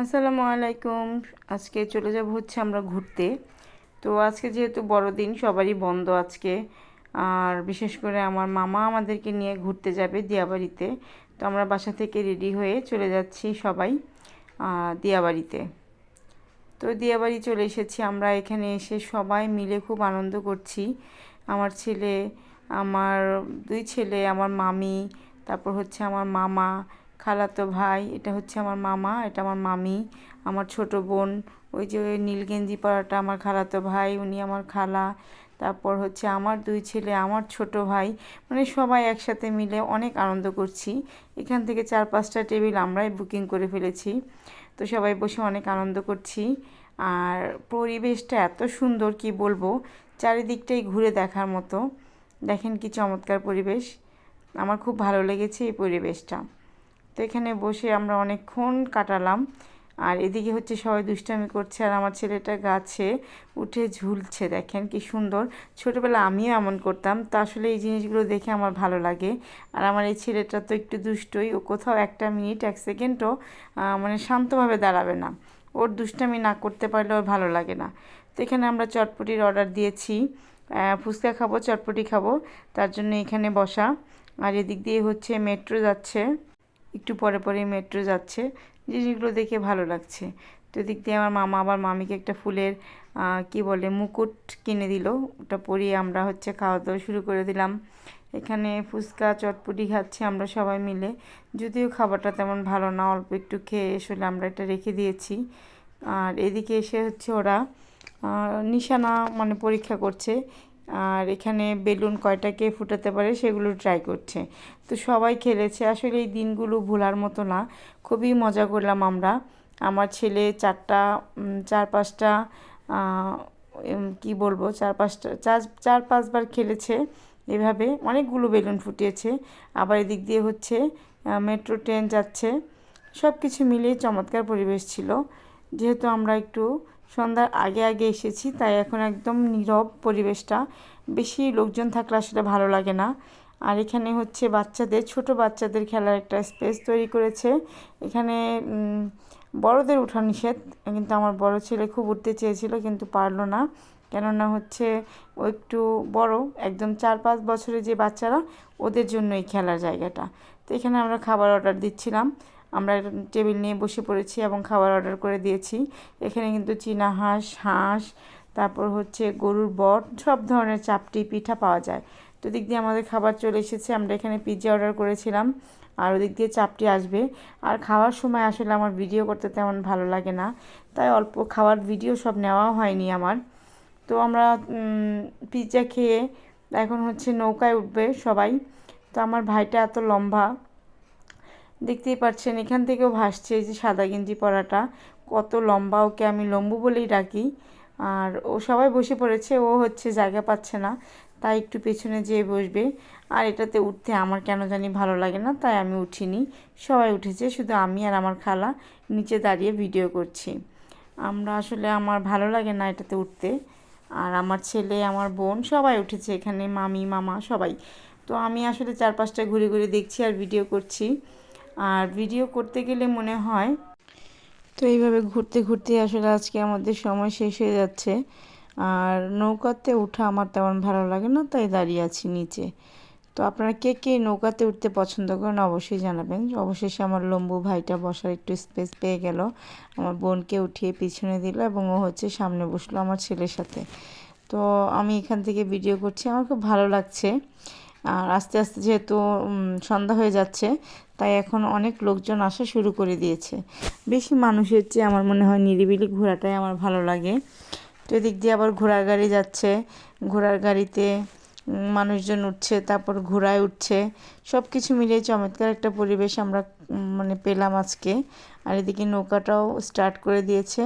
আসসালামু আলাইকুম। আজকে চলে যাব হচ্ছে আমরা ঘুরতে। তো আজকে যেহেতু বড়দিন, সবারই বন্ধ আজকে। আর বিশেষ করে আমার মামা আমাদেরকে নিয়ে ঘুরতে যাবে দিয়াবাড়িতে। তো আমরা বাসা থেকে রেডি হয়ে চলে যাচ্ছি সবাই দিয়াবাড়িতে। তো দিয়াবাড়ি চলে এসেছি আমরা। এখানে এসে সবাই মিলে খুব আনন্দ করছি। আমার ছেলে, আমার দুই ছেলে, আমার মামি, তারপর হচ্ছে আমার মামা খালাতো ভাই, এটা হচ্ছে আমার মামা, এটা আমার মামি, আমার ছোট বোন, ওই যে নীল গেঞ্জি পরাটা আমার খালাতো ভাই, উনি আমার খালা, তারপর হচ্ছে আমার দুই ছেলে, আমার ছোট ভাই মানে সবাই একসাথে মিলে অনেক আনন্দ করছি। এখান থেকে চার পাঁচটা টেবিল আমরাই বুকিং করে ফেলেছি। তো সবাই বসে অনেক আনন্দ করছি। আর পরিবেশটা এত সুন্দর, কি বলব? চারিদিকটাই ঘুরে দেখার মতো। দেখেন কি চমৎকার পরিবেশ। আমার খুব ভালো লেগেছে এই পরিবেশটা। তো এখানে বসে আমরা অনেকক্ষণ কাটালাম। আর এদিকে হচ্ছে সবাই দুষ্টামি করছে আর আমার ছেলেটা গাছে উঠে ঝুলছে, দেখেন কি সুন্দর। ছোটোবেলা আমিও এমন করতাম, তো আসলে এই জিনিসগুলো দেখে আমার ভালো লাগে। আর আমার এই ছেলেটা তো একটু দুষ্টই, ও কোথাও একটা মিনিট, এক সেকেন্ডও মানে শান্তভাবে দাঁড়াবে না। ওর দুষ্টামি না করতে পারলে ওর ভালো লাগে না। তো এখানে আমরা চটপটির অর্ডার দিয়েছি। ফুচকা খাব, চটপটি খাব, তার জন্য এখানে বসা। আর এদিক দিয়ে হচ্ছে মেট্রো যাচ্ছে। একটু পরে পরে মেট্রো যাচ্ছে। জিনিসগুলো দেখে ভালো লাগছে। তো এদিক দিয়ে আমার মামা আবার মামিকে একটা ফুলের কি বলে, মুকুট কিনে দিল। ওটা পরিয়ে আমরা হচ্ছে খাওয়া দাওয়া শুরু করে দিলাম। এখানে ফুচকা, চটপটি খাচ্ছি আমরা সবাই মিলে। যদিও খাবারটা তেমন ভালো না, অল্প একটু খেয়ে আসলে আমরা এটা রেখে দিয়েছি। আর এদিকে এসে হচ্ছে ওরা নিশানা মানে পরীক্ষা করছে। আর এখানে বেলুন কয়টা কে ফুটাতে পারে সেগুলো ট্রাই করছে। তো সবাই খেলেছে। আসলে এই দিনগুলো ভোলার মতো না। খুবই মজা করলাম আমরা। আমার ছেলে চারটা চার পাঁচটা কি বলব, চার পাঁচটা, চার চার পাঁচবার খেলেছে এভাবে। অনেকগুলো বেলুন ফুটিয়েছে। আবার এদিক দিয়ে হচ্ছে মেট্রো ট্রেন যাচ্ছে। সব কিছু মিলিয়ে চমৎকার পরিবেশ ছিল। যেহেতু আমরা একটু সন্ধ্যার আগে আগে এসেছি, তাই এখন একদম নীরব পরিবেশটা। বেশি লোকজন থাকলে আসলে ভালো লাগে না। আর এখানে হচ্ছে বাচ্চাদের, ছোট বাচ্চাদের খেলার একটা স্পেস তৈরি করেছে। এখানে বড়দের ওঠা নিষেধ। কিন্তু আমার বড় ছেলে খুব উঠতে চেয়েছিল, কিন্তু পারল না। কেননা হচ্ছে ও একটু বড়, একদম চার পাঁচ বছরের যে বাচ্চারা, ওদের জন্য এই খেলার জায়গাটা। তো এখানে আমরা খাবার অর্ডার দিচ্ছিলাম। আমরা টেবিল নিয়ে বসে পড়েছি এবং খাবার অর্ডার করে দিয়েছি। এখানে কিন্তু চীনা হাঁস হাঁস, তারপর হচ্ছে গরুর বট, সব ধরনের চাপটি পিঠা পাওয়া যায়। তো দিক দিয়ে আমাদের খাবার চলে এসেছে, আমরা এখানে পিৎজা অর্ডার করেছিলাম, আর ওদিক দিয়ে চাপটি আসবে। আর খাওয়ার সময় আসলে আমার ভিডিও করতে তেমন ভালো লাগে না, তাই অল্প খাওয়ার ভিডিও সব নেওয়া হয়নি আমার। তো আমরা পিৎজা খেয়ে এখন হচ্ছে নৌকায় উঠবে সবাই। তো আমার ভাইটা এত লম্বা দেখতেই পাচ্ছেন, এখান থেকেও ভাসছে এই যে সাদা গেঞ্জি পরাটা। কত লম্বা ওকে আমি লম্বু বলেই ডাকি। আর ও সবাই বসে পড়েছে, ও হচ্ছে জায়গা পাচ্ছে না, তাই একটু পেছনে যেয়ে বসবে। আর এটাতে উঠতে আমার কেন জানি ভালো লাগে না, তাই আমি উঠিনি। সবাই উঠেছে, শুধু আমি আর আমার খালা নিচে দাঁড়িয়ে ভিডিও করছি। আমরা আসলে আমার ভালো লাগে না এটাতে উঠতে। আর আমার ছেলে, আমার বোন সবাই উঠেছে এখানে, মামি, মামা সবাই। তো আমি আসলে চারপাশটা ঘুরে ঘুরে দেখছি আর ভিডিও করছি। আর ভিডিও করতে গেলে মনে হয় তো এইভাবে ঘুরতে ঘুরতে আসলে আজকে আমাদের সময় শেষ হয়ে যাচ্ছে। আর নৌকাতে ওঠা আমার তেমন ভালো লাগে না, তাই দাঁড়িয়ে আছি নিচে। তো আপনারা কে কে নৌকাতে উঠতে পছন্দ করেন অবশ্যই জানাবেন। অবশেষে আমার লম্বু ভাইটা বসার একটু স্পেস পেয়ে গেল। আমার বোনকে উঠিয়ে পিছনে দিল এবং ও হচ্ছে সামনে বসল আমার ছেলের সাথে। তো আমি এখান থেকে ভিডিও করছি, আমার খুব ভালো লাগছে। আর আস্তে আস্তে যেহেতু সন্ধ্যা হয়ে যাচ্ছে, তাই এখন অনেক লোকজন আসা শুরু করে দিয়েছে। বেশি মানুষের চেয়ে আমার মনে হয় নিরিবিলি ঘোরাটাই আমার ভালো লাগে। তো এদিক দিয়ে আবার ঘোড়ার গাড়ি যাচ্ছে, ঘোড়ার গাড়িতে মানুষজন উঠছে, তারপর ঘোড়ায় উঠছে। সব কিছু মিলিয়ে চমৎকার একটা পরিবেশ আমরা মানে পেলাম আজকে। আর এদিকে নৌকাটাও স্টার্ট করে দিয়েছে।